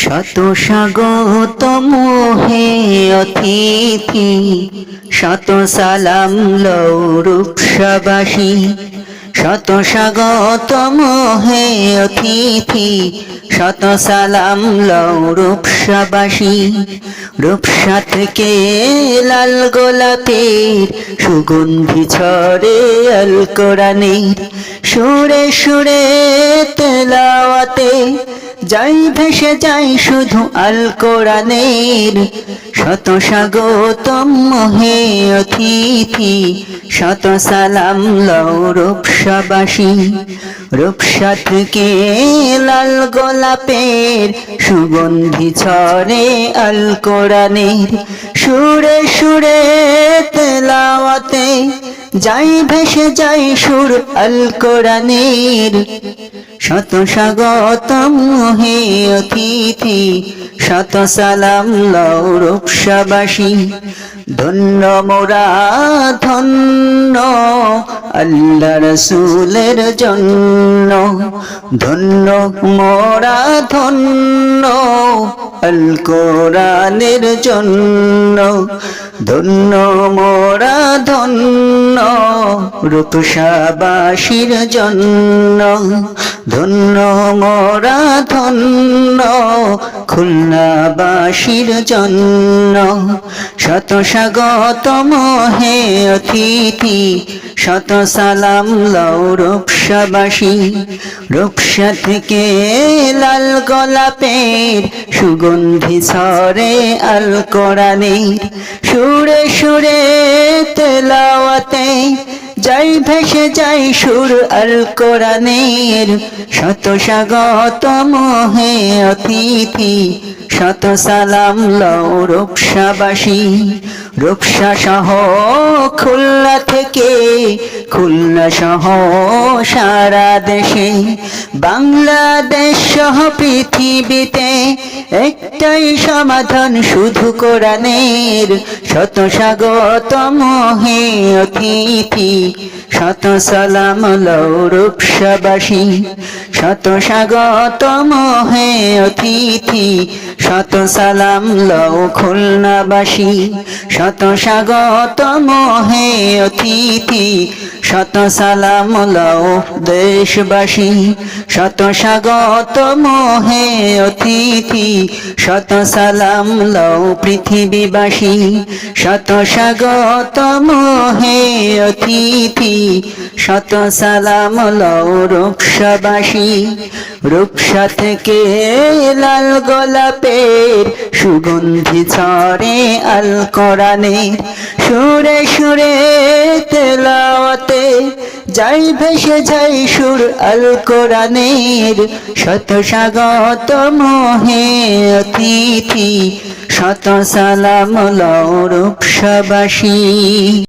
শত স্বাগতম হে অতিথি শত সালাম লৌরূপসাবাসী শত স্বাগতম হে অতিথি শত সালাম লৌরূপসাবাসী রূপসা থেকে লাল গোলাপের, সুগন্ধি ছড়ে আল কোরআনের, সুরে সুরে তেলাওয়াতে যাই ভেসে যাই শুধু আল কোরআনের। শত স্বাগতম হে অতিথি, শত সালাম লও রূপসাবাসী। রূপসা থেকে লাল গোলাপের, সুগন্ধি ছড়ে আল কোরআনের। সুরে সুরে যাই ভেসে যাই সুর আল কোরআনের। শত স্বাগতম হে অতিথি, শত সালাম লও রূপসাবাসী। ধন্য মোরা, ধন্য আল্লাহ রসুলের জন্য। ধন্য মোরা, ধন্য আল কোরআনের জন্য ধন্য, মোরা ধন্য, রূপসাবাসীর জন্য ধন্য, মোরা ধন্য, খুলনাবাসীর জন্য শত স্বাগতম হে অতিথি শত সালাম লও রূপসাবাসী। রূপসা থেকে লাল গোলাপের সুগন্ধি সরে আল কোরআনের। সুরে সুরে তেলাওয়াতে যাই ভেসে যাই সুর আল কোরআনের, শত স্বাগত মোহে অতিথি, শত সালাম লও রূপসাবাসী, রূপসা সহ খুল্লা থেকে খুলনা সহ সারা দেশে, বাংলাদেশ সহ পৃথিবীতে একটাই সমাধান শুধু কোরআনের শত স্বাগত মহে অতিথি। শত সালাম লৌরূপসাবাসী শত স্বাগতম হে অতিথি। শত সালাম লও খুলনাবাসী শত স্বাগত মহে অতিথি। শত সালাম লও দেশবাসী, শত স্বাগত হে অতিথি, শত সালাম লও পৃথিবীবাসী, শত স্বাগতম হে অতিথি, শত সালাম লও রূপসাবাসী। রূপসা থেকে লাল গোলাপের সুগন্ধি ছড়ে আল কোরআনের, সুরে সুরে তেলাওয়াতে যাই ভেসে যাই সুর আল কোরআনের শত স্বাগত মোহে অতিথি শত সালাম লও রূপসাবাসী।